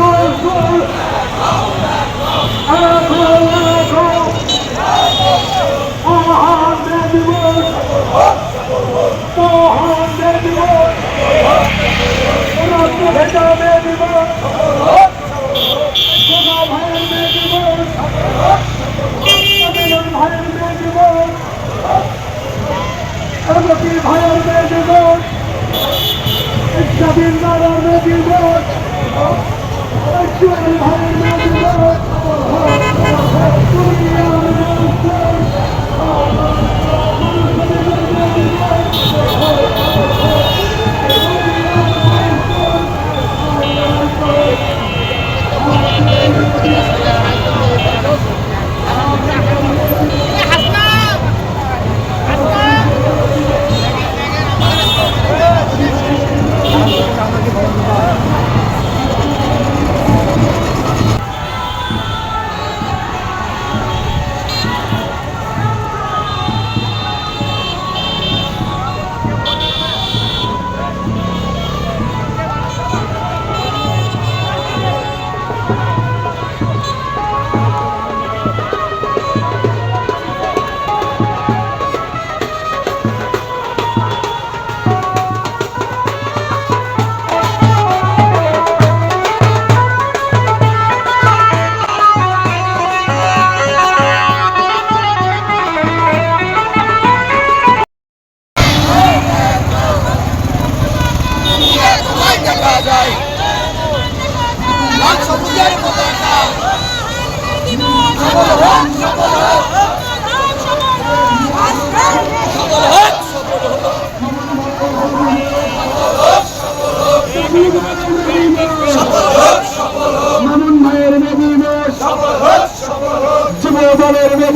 মজদুর এখন এখন মহান দিবস মহান দিবস রক্ত ভেটাবে দিবস সোনা ভাইয়ের দিবস অভিনন ভাইয়ের দিবস প্রগতি ভাইয়ের নারায়ণ দিবস ঐশ্বরী ভাইয়ের দিবস দুনিয়ার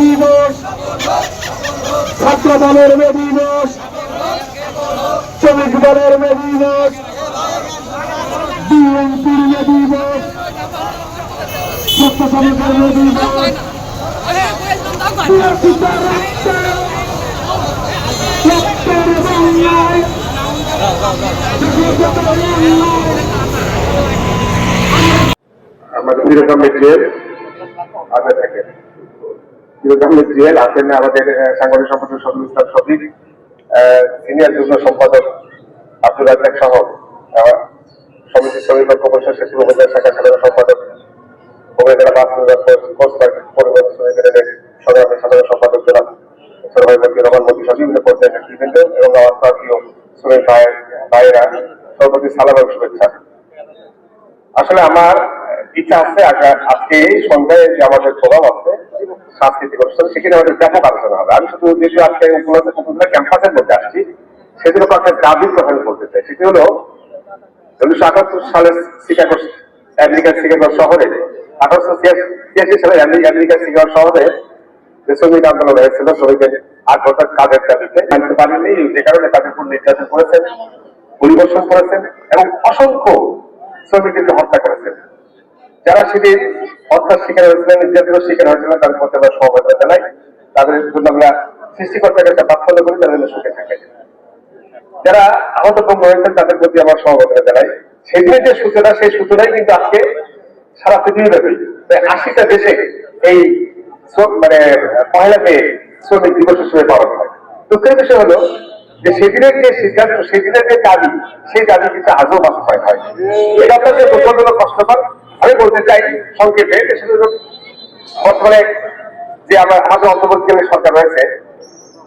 দিবস। ছাত্র দলের দিবস। শ্রমিক দলের দিবস। বিএনপির দিবস। ছাত্র সমাজের দিবস। রক্তের বাংলায় জাতীয়তার বাংলায়। আমাদের চিরকামের জেল আগে থেকে জেল আছেন আমাদের সাংগঠনিক সম্পাদক সদর ইসলাম সিনিয়র যুগ্ম সম্পাদক আব্দুল রাজাক সহ সমিতি শ্রমিক ঐক্য সচিব উপজেলা শাখা সাধারণ সম্পাদক, উপজেলা বাস কোস্টার পরিবহন শ্রমিকের সংগ্রামী সাধারণ সম্পাদক সরভাই মন্ত্রী রহমান মোদী বিভিন্ন পর্যায়ের নেতৃবৃন্দ এবং আমার প্রান্তীয় শ্রমিক ভাই ভাইয়েরা সর্বপ্রতি সালাম শুভেচ্ছা। আসলে আমার ইচ্ছা আছে আজকে- এই সন্ধ্যায় যে আমাদের প্রোগ্রাম আছে, সাংস্কৃতিক অনুষ্ঠান, সেখানে আমাদের ব্যাপক আলোচনা হবে। আমি শুধু যেহেতু আজকে উপলব্ধ ক্যাম্পাসের মধ্যে আসছি। সেজন্য একটা দাবির কথা বলতে চাই। সেটি হলো, উনিশশো আটাত্তর সালে শিকাগো আমেরিকার শিকাগো শহরে, আঠারোশো ছিয়াশি সালে আমেরিকার শিকাগো শহরে যে শ্রমিক আন্দোলন হয়েছিল শ্রমিকের আট ঘণ্টার কাজের দাবিতে মানতে পারেনি যে কারণে তাদের উপর নির্যাতন করেছেন পরিবর্তন করেছেন, এবং অসংখ্য শ্রমিকদেরকে হত্যা করেছেন। যারা সেদিন হত্যার শিকার হয়েছিলেন নির্যাতনের শিকার হয়েছিলেন, তাদের মধ্যে আমরা সমবেদনা জানাই। তাদের জন্য আমরা সৃষ্টিকর্তার কাছে প্রার্থনা করি, তাদের জন্য সুখে থাকে যারা আহত ভঙ্গ হয়েছেন তাদের প্রতি আমার সমবেদনা জানাই। সেদিনের যে সূচনা, সেই সূচনাই কিন্তু আজকে সারা পৃথিবীব্যাপী। প্রায় আশিটা দেশে এই মানে পয়লা মে শ্রমিক দিবস হিসেবে পালন হয়। দুঃখের বিষয় হলো যে সেদিনের যে সিদ্ধান্ত, সেদিনের যে দাবি, সেই দাবি কিন্তু আজও বাস্তবায়ন হয় এটা আপনাদের প্রচণ্ড কষ্টকর বলতে চাই সংক্ষেপে বর্তমানে যে আমার আমাদের অন্তর্বর্তীকালীন সরকার রয়েছে,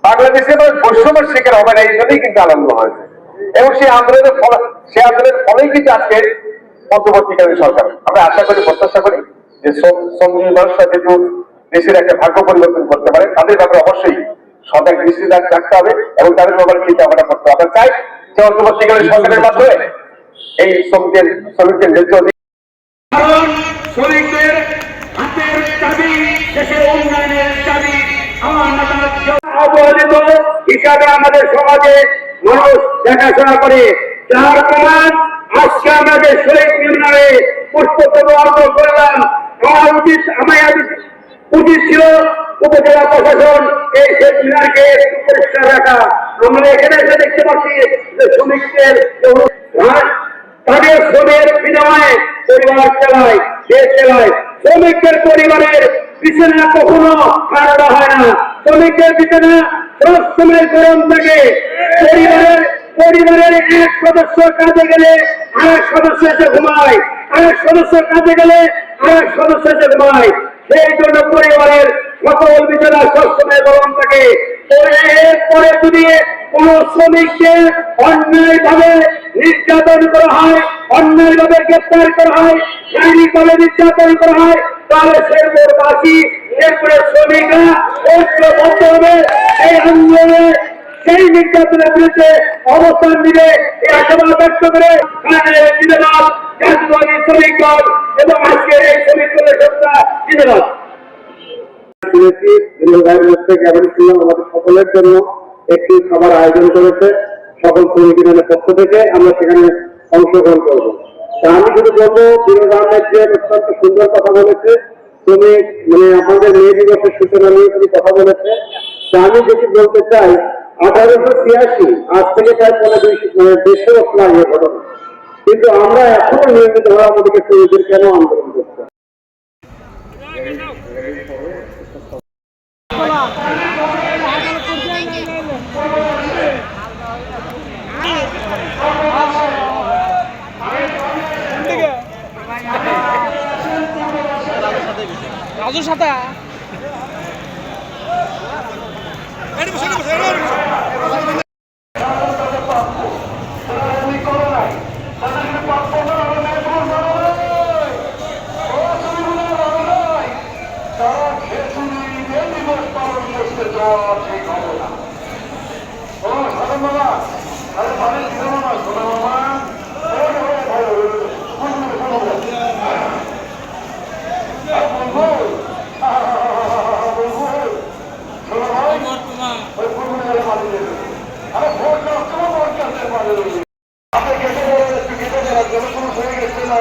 বাংলাদেশে বৈষম্যের শিকার হবে না, এই জন্যই কিন্তু আনন্দ হয়েছে। এবং সেই আন্দোলনের ফল, সেই আন্দোলনের ফলেই কিন্তু আজকে অন্তর্বর্তীকালীন সরকার। আমরা আশা করি, প্রত্যাশা করি যে শ্রম- শ্রমজীবী মানুষরা যেহেতু দেশের একটা ভাগ্য পরিবর্তন করতে পারে, তাদের ব্যাপারে অবশ্যই সরকার দৃষ্টি রাখতে হবে এবং তাদের ব্যাপারে চিন্তা ভাবনা করতে হবে। চাই যে অন্তর্বর্তীকালীন সরকারের মাধ্যমে এই শ্রমিকদের শ্রমিকদের ন্যায্য কারণ শ্রমিকদের হাতের চাবি দেশের উন্নয়নের চাবি আমার অবহেলিত হিসাবে আমাদের সমাজে মানুষ দেখাশোনা করে। যার প্রমাণ আজকে আমাদের শহীদ মিনারে পুষ্পতম অর্পণ করলাম আমার উচিত আমার উচিত ছিল উপজেলা প্রশাসন এই শেখ মিনারকে পরিষ্কার রাখা। আমরা এখানে এসে দেখতে পাচ্ছি যে শ্রমিকদের তাদের শ্রমের বিনিময়ে পরিবার চালায়, দেশ চালায়। শ্রমিকদের পরিবারের বিছানা কখনো ঠান্ডা হয় না। শ্রমিকদের বিছানা শ্রমের গরম থাকে। পরিবারের পরিবারের এক সদস্য কাজে গেলে আরেক সদস্য এসে ঘুমায়। আরেক সদস্য কাজে গেলে আরেক সদস্য এসে ঘুমায়। সেই জন্য পরিবারের সকল বিছানা সবসময় গরম থাকে। নির্যাতন করা হয় অন্যায় ভাবে গ্রেপ্তার করা হয় শারীরিক ভাবে নির্যাতন করা হয়, তাহলে শেরপুরবাসী শ্রমিকরা ঐক্যবদ্ধ হবে। এই আন্দোলনে সেই নির্যাতনের বিরুদ্ধে অবস্থান নিবে। এই আশাবাদ ব্যক্ত করে জিন্দাবাদ জাতীয়বাদী শ্রমিক এবং আজকের এই শ্রমিক দলের সংস্থা জিন্দাবাদ। শুনেছি দীর্ঘদায়ের মধ্যে কেমন ছিল আমাদের সকলের জন্য একটি খাবার আয়োজন করেছে সকল শ্রমিক পক্ষ থেকে। আমরা সেখানে অংশগ্রহণ করব। তা আমি শুধু বলব বিনোদ আহমেদ যে অত্যন্ত সুন্দর কথা বলেছে শ্রমিক মানে আমাদের মে দিবসের সূচনা নিয়ে তিনি কথা বলেছে। তা আমি যেটি বলতে চাই, আঠারোশো ছিয়াশি, আজ থেকে প্রায় পনেরো দুই মানে দেড়শো বছর আগে ঘটনা। কিন্তু আমরা এখনও নিয়মিত ভাবে আমাদেরকে শ্রমিকদের কেন আন্দোলন করতে করতে হবে রাজু সাতা হয়? রাজুর সাথে আপনি কেটে গেলে একটু কেটে দেওয়ার জন্য কোনো হয়ে গেছে না